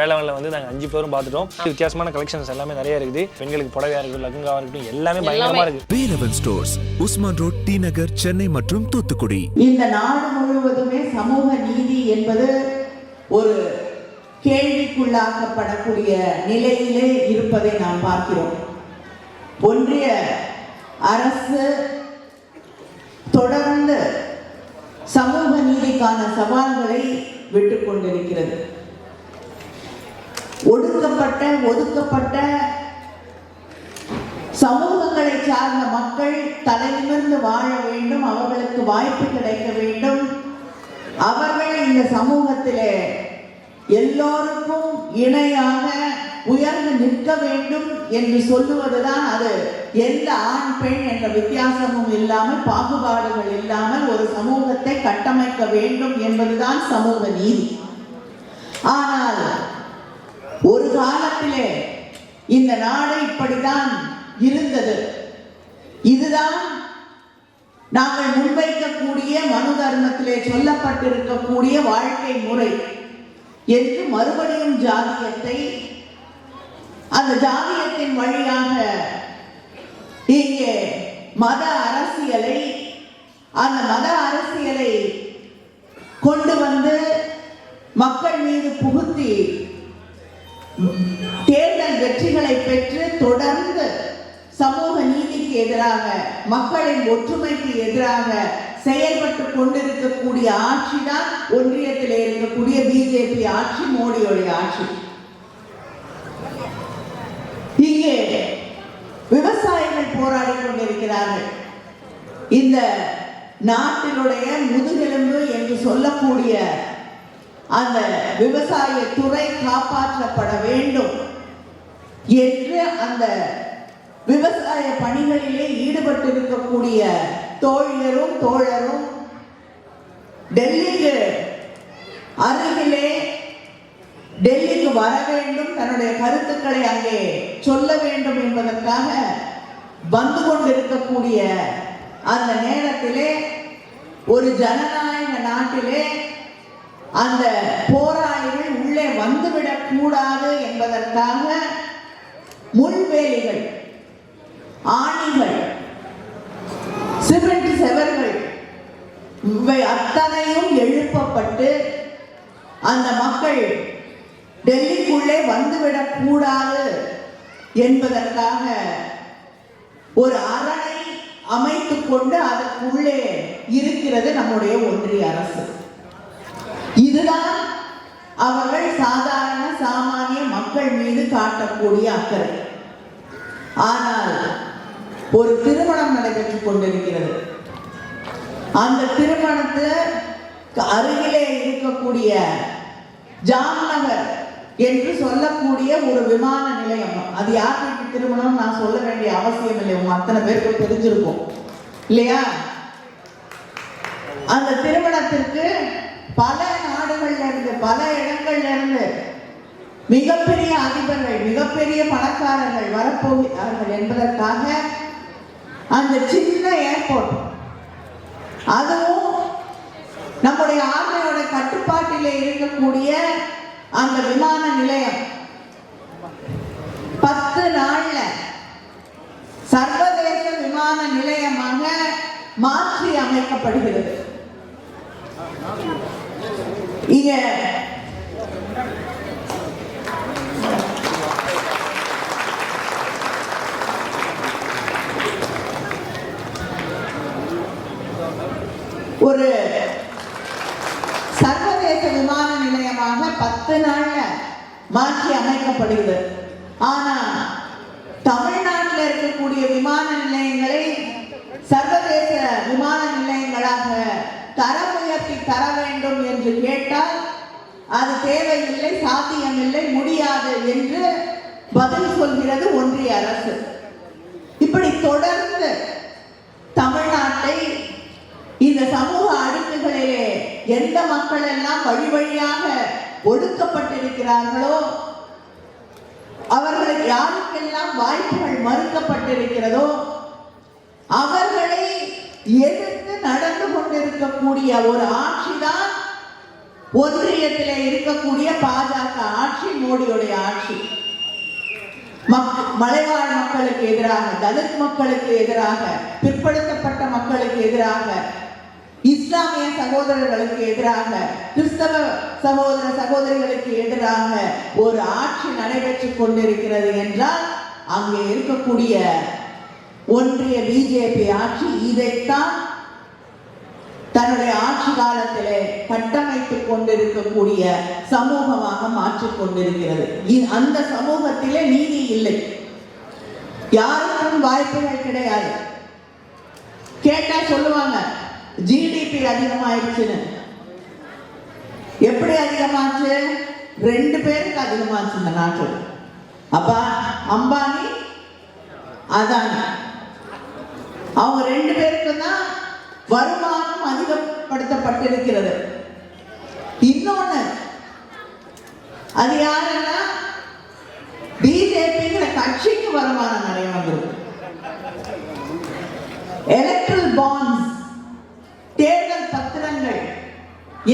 வேளாண்ல வந்து நாங்கள் அஞ்சு பேரும் பார்த்துட்டோம். வித்தியாசமான கலெக்ஷன்ஸ் எல்லாமே நிறைய இருக்குது. பெண்களுக்கு புடவையா இருக்கட்டும் லகுங்காவா இருக்கட்டும் எல்லாமே பயங்கரமா இருக்கு. Velavan stores Usman road T Nagar Chennai மற்றும் தூத்துக்குடி. இந்த நாடு முழுவதுமே சமூக நீதி என்பது ஒரு கேள்விக்குள்ளாக்கப்படக்கூடிய நிலையிலே இருப்பதை நாம் பார்க்கிறோம். ஒன்றிய அரசு தொடர்ந்து சமூக நீதிக்கான சவால்களை விட்டுக் கொண்டிருக்கிறது. ஒடுக்கப்பட்ட ஒதுக்கப்பட்ட சமூகங்களை சார்ந்த மக்கள் தலைநிமிர்ந்து வாழ வேண்டும் அவர்களுக்கு வாய்ப்பு கிடைக்க வேண்டும். அவர்கள் இந்த சமூகத்திலே எல்லோருக்கும் இணையாக உயர்ந்து நிற்க வேண்டும் என்று சொல்லுவதுதான் அது. எந்த ஆண் பெண் என்ற வித்தியாசமும் இல்லாமல் பாகுபாடுகள் இல்லாமல் ஒரு சமூகத்தை கட்டமைக்க வேண்டும் என்பதுதான் சமூக நீதி. ஆனால் ஒரு காலத்திலே இந்த நாடு இப்படித்தான் இருந்தது. இதுதான் நாங்கள் முன்வைக்கக்கூடிய மனு தர்மத்திலே சொல்லப்பட்டிருக்கக்கூடிய வாழ்க்கை முறை என்று மறுபடியும் ஜாதியத்தை அந்த ஜாதியத்தின் வழியாக இங்கே மத அரசியலை அந்த மத அரசியலை கொண்டு வந்து மக்கள் மீது புகுத்தி தேர்தல் வெற்றிகளை பெற்று தொடர்ந்து சமூக நீதிக்கு எதிராக மக்களின் ஒற்றுமைக்கு எதிராக செயல்பட்டு கொண்டிருக்கக்கூடிய ஆட்சி தான் ஒன்றியத்தில் இருக்கக்கூடிய பிஜேபி ஆட்சி மோடியோடைய ஆட்சி. இங்கே விவசாயிகள் போராடி கொண்டிருக்கிறார்கள். இந்த நாட்டினுடைய முதுகெலும்பு என்று சொல்லக்கூடிய அந்த விவசாய துறை காப்பாற்றப்பட வேண்டும் என்று அந்த விவசாய பணிகளிலே ஈடுபட்டிருக்கக்கூடிய தோழியரும் தோழரும் டெல்லிக்கு அருகிலே டெல்லிக்கு வர வேண்டும் தன்னுடைய கருத்துக்களை அங்கே சொல்ல வேண்டும் என்பதற்காக வந்து கொண்டிருக்கக்கூடிய அந்த நேரத்திலே ஒரு ஜனநாயக நாட்டிலே அந்த போராளிகள் உள்ளே வந்துவிடக் கூடாது என்பதற்காக முள்வேலிகள் ஆணிகள் சிமெண்ட் செவர்கள் இவை அத்தனையும் எழுப்பப்பட்டு அந்த மக்கள் டெல்லிக்குள்ளே வந்துவிடக் கூடாது என்பதற்காக ஒரு அரணை அமைத்துக்கொண்டு அதற்குள்ளே இருக்கிறது நம்முடைய ஒன்றிய அரசு. இதுதான் அவர்கள் சாதாரண சாமானிய மக்கள் மீது காட்டக்கூடிய அக்கறை. ஆனால் ஒரு திருமணம் நடைபெற்றுக் கொண்டிருக்கிறது. அந்த திருமணத்துக்கு அருகிலே இருக்கக்கூடிய ஜாம்நகர் என்று சொல்லக்கூடிய ஒரு விமான நிலையம். அது யார் வீட்டு திருமணம் நான் சொல்ல வேண்டிய அவசியம் இல்லை. உங்க அத்தனை பேருக்கு தெரிஞ்சிருக்கும். இல்லையா? அந்த திருமணத்திற்கு பல நாடுகள்ல இருந்து பல இடங்கள்ல இருந்து மிகப்பெரிய அதிபர்கள் மிகப்பெரிய பணக்காரர்கள் வரப்போகிறார்கள் என்பதற்காக அந்த சின்ன ஏர்போர்ட் அதுவும் நம்முடைய ஆர்மையோட கட்டுப்பாட்டிலே இருக்கக்கூடிய அந்த விமான நிலையம். பத்து நாள்ல சர்வதேச விமான நிலையமாக மாற்றி அமைக்கப்படுகிறது. நீங்க ஒரு சர்வதேச விமான நிலையமாக பத்து நாள்ல மாற்றி அமைக்கப்படுகிறது. ஆனா தமிழ்நாட்டில் இருக்கக்கூடிய விமான நிலையங்களை சர்வதேச விமான நிலையங்களாக தரம் உயர்த்தி தர அது தேவையில்லை சாத்தியமில்லை முடியாது என்று பதில் சொல்கிறது ஒன்றிய அரசு. இப்படி தொடர்ந்து தமிழ்நாட்டை இந்த சமூக அடுக்குகளிலே எந்த மக்கள் எல்லாம் வழி வழியாக ஒடுக்கப்பட்டிருக்கிறார்களோ அவர்களுக்கு யாருக்கெல்லாம் வாய்ப்புகள் மறுக்கப்பட்டிருக்கிறதோ அவர்களை எதிர்த்து நடந்து கொண்டிருக்கக்கூடிய ஒரு ஆட்சி ஒன்றியத்தில் இருக்கக்கூடிய பாஜக ஆட்சி மோடியுடைய ஆட்சி. மக்- மலைவாழ் மக்களுக்கு எதிராக தலித் மக்களுக்கு எதிராக பிற்படுத்தப்பட்ட மக்களுக்கு எதிராக இஸ்லாமிய சகோதரர்களுக்கு எதிராக கிறிஸ்தவ சகோதர சகோதரிகளுக்கு எதிராக ஒரு ஆட்சி நடைபெற்று கொண்டிருக்கிறது என்றால் அங்கே இருக்கக்கூடிய ஒன்றிய பிஜேபி ஆட்சி இதைத்தான் தன்னுடைய ஆட்சி காலத்திலே கட்டமைத்துக் கொண்டிருக்கக்கூடிய சமூகமாக மாற்றிக் கொண்டிருக்கிறது. இ- அந்த சமூகத்திலே நீதி இல்லை. யாருக்கும் வாய்ப்புகள் கிடையாது. கேட்டா சொல்லுவாங்க ஜிடிபி அதிகமாயிருச்சுன்னு. எப்படி அதிகமாச்சு? ரெண்டு பேருக்கு அதிகமாச்சு இந்த நாட்டில். அப்பா அம்பானி அதானி. அவங்க ரெண்டு பேருக்கு தான் வருமானம் அதிகப்படுத்தப்பட்டிருக்கிறது. இன்னொன்னு அது யாருன்னா பிஜேபிங்கிற கட்சிக்கு வருமானம் நிறைய வந்திருக்கு. எலக்ட்ரல் பாண்ட்ஸ் தேர்தல் பத்திரங்கள்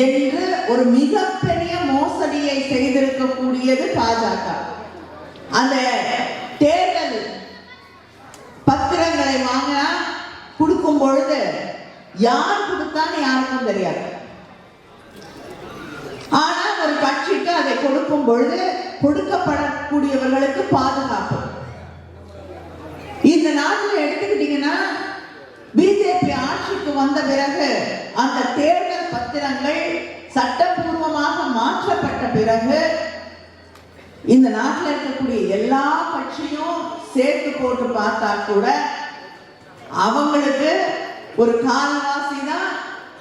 என்று ஒரு மிகப்பெரிய மோசடியை செய்திருக்கக்கூடியது பாஜக. அந்த தேர்தல் பத்திரங்களை வாங்கினா கொடுக்கும் பொழுது யார் கொடுத்தான்னு யாருக்கும் தெரியாது. ஆனால் ஒரு கட்சிக்கு அதை கொடுக்கும் பொழுது கொடுக்கப்படக்கூடியவர்களுக்கு பாதுகாப்பு. இந்த நாட்டில் எடுத்துக்கிட்டீங்கன்னா பிஜேபி ஆட்சிக்கு வந்த பிறகு அந்த தேர்தல் பத்திரங்கள் சட்டப்பூர்வமாக மாற்றப்பட்ட பிறகு இந்த நாட்டில் இருக்கக்கூடிய எல்லா கட்சியும் சேர்த்து போட்டு பார்த்தா கூட அவங்களுக்கு ஒரு கால்வாசி தான்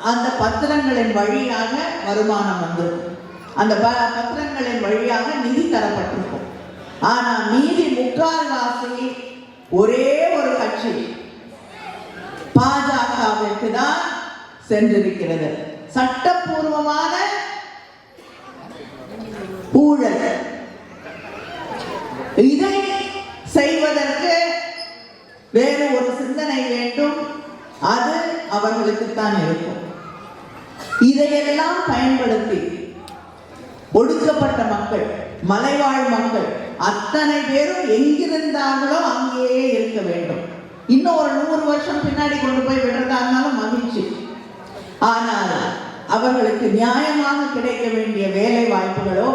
அந்த பத்திரங்களின் வழியாக வருமானம் வந்திருக்கும். அந்த ப- பத்திரங்களின் வழியாக நிதி தரப்பட்டிருக்கும். ஆனால் மீதி முக்கால்வாசி ஒரே ஒரு கட்சி. பாஜகவிற்கு தான் சென்றிருக்கிறது சட்டப்பூர்வமான ஊழல். இதை செய்வதற்கு வேறு ஒரு சிந்தனை வேண்டும். அது அவர்களுக்குத்தான் இருக்கும். இதையெல்லாம் பயன்படுத்தி ஒடுக்கப்பட்ட மக்கள் மலைவாழ் மக்கள் அத்தனை பேரும் எங்கிருந்தார்களோ அங்கேயே இருக்க வேண்டும். இன்னும் ஒரு நூறு வருஷம் பின்னாடி கொண்டு போய் விடுறதா இருந்தாலும் மகிழ்ச்சி. ஆனால் அவர்களுக்கு நியாயமாக கிடைக்க வேண்டிய வேலை வாய்ப்புகளோ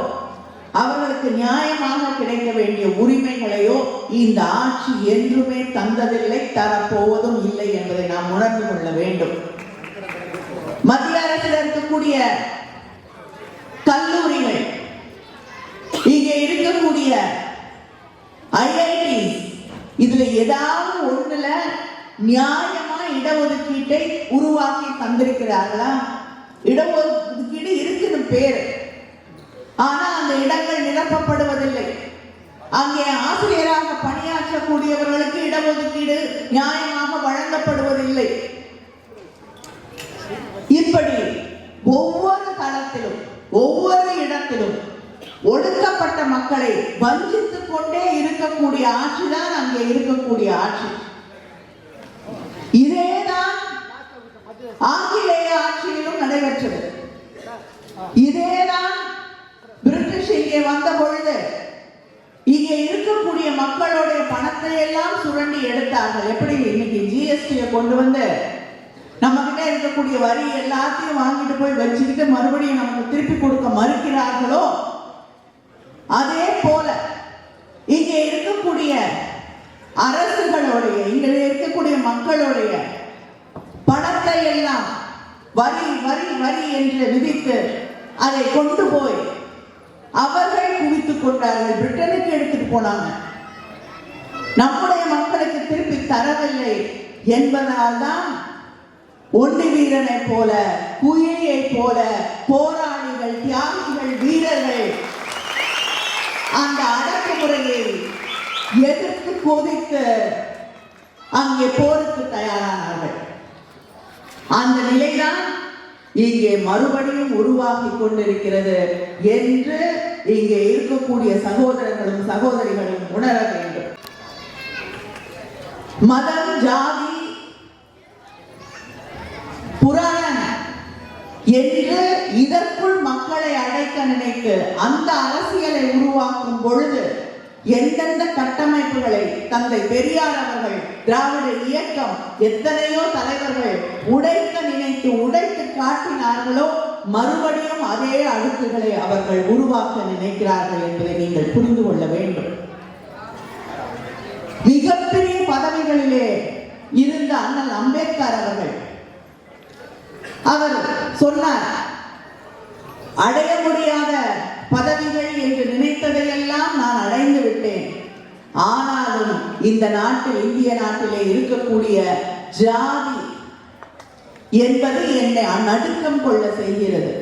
அவர்களுக்கு நியாயமாக கிடைக்க வேண்டிய உரிமைகளையோ இந்த ஆட்சி என்றுமே தந்ததில்லை தரப்போவதும் இல்லை என்பதை நாம் உணர்ந்து கொள்ள வேண்டும். மத்திய அரசில் இருக்கக்கூடிய கல்லூரிகள் இங்கே இருக்கக்கூடிய ஐஐடி இதுல ஏதாவது ஒண்ணுல நியாயமா இடஒதுக்கீட்டை உருவாக்கி தந்திருக்கிறார்களா? இடஒதுக்கீடு இருக்குன்னு பேரு. ஆனா அந்த இடங்கள் நிரப்பப்படுவதில்லை. அங்கே ஆசிரியராக பணியாற்றக்கூடியவர்களுக்கு இடஒதுக்கீடு நியாயமாக வழங்கப்படுவதில்லை. இப்படி ஒவ்வொரு தளத்திலும் ஒவ்வொரு இடத்திலும் ஒடுக்கப்பட்ட மக்களை வஞ்சித்துக் கொண்டே இருக்கக்கூடிய ஆட்சி தான் அங்கே இருக்கக்கூடிய ஆட்சி. இதேதான் ஆங்கிலேய ஆட்சியிலும் நடைபெற்றது. இதே இங்கே வந்த பொழுது இங்கே இருக்கக்கூடிய மக்களுடைய பணத்தை எல்லாம் சுரண்டி எடுத்தார்கள். எப்படி? இன்னைக்கு ஜிஎஸ்டியை கொண்டு வந்து நம்ம கிட்ட இருக்கக்கூடிய வரி எல்லாத்தையும் வாங்கிட்டு போய் வச்சுக்கிட்டு மறுபடியும் நமக்கு திருப்பி கொடுக்க மறுக்கிறார்களோ? அதே போல இங்கே இருக்கக்கூடிய அரசுகளுடைய இங்கே இருக்கக்கூடிய மக்களுடைய பணத்தை எல்லாம் வரி வரி வரி என்று விதித்து அதை கொண்டு போய் அவர்கள் குவித்துக் கொண்டார்கள். பிரிட்டனுக்கு எடுத்துட்டு போனாங்க. நம்முடைய மக்களுக்கு திருப்பி தரவில்லை என்பதால் தான் ஒன்று வீரனை போல குயிலியை போல போராளிகள் தியாகிகள் வீரர்கள் அந்த அடக்குமுறையை எதிர்த்து கொதித்து அங்கே போருக்கு தயாரானார்கள். அந்த நிலைதான் இங்கே மறுபடியும் உருவாகி கொண்டிருக்கிறது என்று இங்கே இருக்கக்கூடிய சகோதரர்களும் சகோதரிகளும் உணர வேண்டும். மதம் ஜாதி புராணம் என்று இதற்குள் மக்களை அடைக்க நினைத்து அந்த அரசியலை உருவாக்கும் பொழுது எந்தெந்த கட்டமைப்புகளை தந்தை பெரியார் அவர்கள் திராவிட இயக்கம் எத்தனையோ தலைவர்கள் உடைக்க நினைத்து உடைத்து காட்டினார்களோ மறுபடியும் அதே அடுக்குகளை அவர்கள் உருவாக்க நினைக்கிறார்கள் என்பதை நீங்கள் புரிந்து கொள்ள வேண்டும். மிகப்பெரிய பதவிகளிலே இருந்த அண்ணல் அம்பேத்கர் அவர்கள் அவர் சொன்னார் அடைய முடியாத பதவிகள் என்று நினைத்த இந்த நாட்டில் இந்திய நாட்டிலே இருக்கக்கூடிய ஜாதி என்பது என்னை நடுக்கம் கொள்ள செய்கிறது.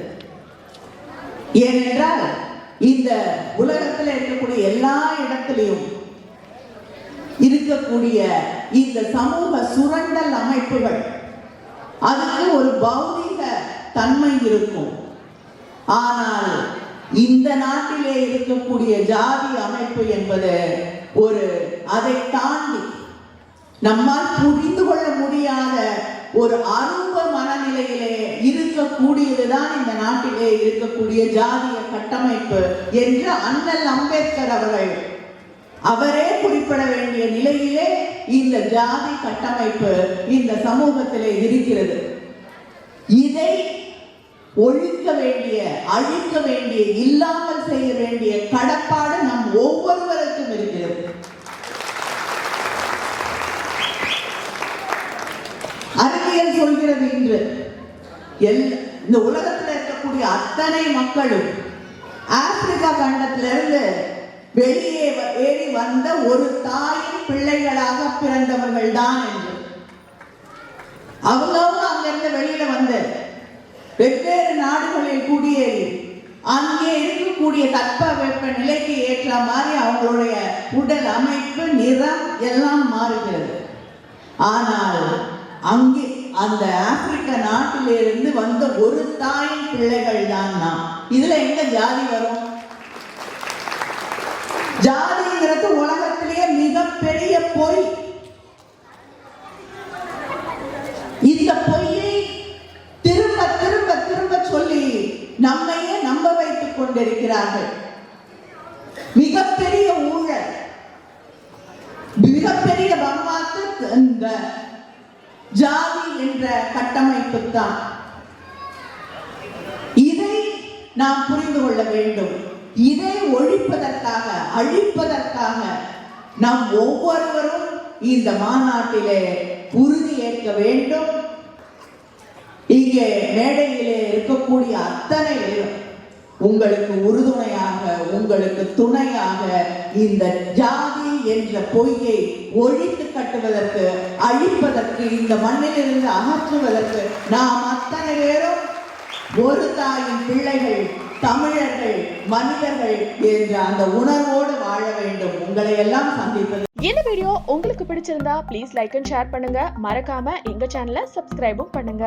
ஏனென்றால் இந்த உலகத்தில் இருக்கக்கூடிய எல்லா இடத்திலையும் இருக்கக்கூடிய இந்த சமூக சுரண்டல் அமைப்புகள் அதுக்கு ஒரு பௌதிக தன்மை இருக்கும். ஆனால் இந்த நாட்டிலே இருக்கக்கூடிய ஜாதி அமைப்பு என்பது ஒரு அதை தாண்டி நம்மால் புரிந்து கொள்ள முடியாத ஒரு அரூப மனநிலையிலே இருக்கக்கூடியதுதான் இந்த நாட்டிலே இருக்கக்கூடிய ஜாதிய கட்டமைப்பு என்று அண்ணல் அம்பேத்கர் அவர்கள் அவரே குறிப்பிட வேண்டிய நிலையிலே இந்த ஜாதி கட்டமைப்பு இந்த சமூகத்திலே இருக்கிறது. இதை ஒழிக்க வேண்டிய அழிக்க வேண்டிய இல்லாமல் செய்ய வேண்டிய கடப்பாடு நம் ஒவ்வொருவரும் இருக்கிறது அறிவியல் சொல்கிறது இன்று எல் இந்த உலகத்தில் இருக்கக்கூடிய அத்தனை மக்களும் ஆப்பிரிக்கா கண்டத்திலிருந்து வெளியே ஏறி வந்த ஒரு தாயின் பிள்ளைகளாக பிறந்தவர்கள் தான் என்று. அவங்களும் அங்கிருந்து வெளியில வந்து வெவ்வேறு நாடுகளில் குடியேறி அங்கே இருக்கக்கூடிய தட்பவெப்ப நிலைக்கு ஏற்ற மாதிரி அவங்களுடைய உடல் அமைப்பு நிறம் எல்லாம் மாறுகிறது. ஆனால் அங்கே அந்த ஆப்பிரிக்க நாட்டிலிருந்து வந்த ஒரு தாயின் பிள்ளைகள் தான் நாம். இதுல எங்க ஜாதி வரும்? ஜாதிங்கிறது உலகத்திலேயே மிகப்பெரிய பொய். இந்த பொய்யை திரும்ப திரும்ப திரும்ப சொல்லி நம்மையே நம்ப வைத்துக் கொண்டிருக்கிறார்கள். மிகப்பெரிய ஊழல். மிகப்பெரிய பகவாத்து இந்த ஜாதி என்ற கட்டமைப்பு தான் இதை நாம் புரிந்து கொள்ள வேண்டும். இதை ஒழிப்பதற்காக அழிப்பதற்காக நாம் ஒவ்வொருவரும் இந்த மாநாட்டிலே உறுதி ஏற்க வேண்டும். இங்கே மேடையிலே இருக்கக்கூடிய அத்தனை பேரும் உங்களுக்கு உறுதுணையாக உங்களுக்கு துணையாக இந்த ஜாதி என்ற பொய்யை ஒழித்து கட்டுவதற்கு அழிப்பதற்கு இந்த மண்ணிலிருந்து அகற்றுவதற்கு நாம் அத்தனை பேரும் ஒரு தாயின் பிள்ளைகள் தமிழர்கள் மனிதர்கள் என்ற அந்த உணர்வோடு வாழ வேண்டும். உங்களை எல்லாம் சந்திப்பது இந்த வீடியோ உங்களுக்கு பிடிச்சிருந்தா ப்ளீஸ் லைக் அண்ட் ஷேர் பண்ணுங்க. மறக்காம எங்க சேனலை சப்ஸ்கிரைபும் பண்ணுங்க.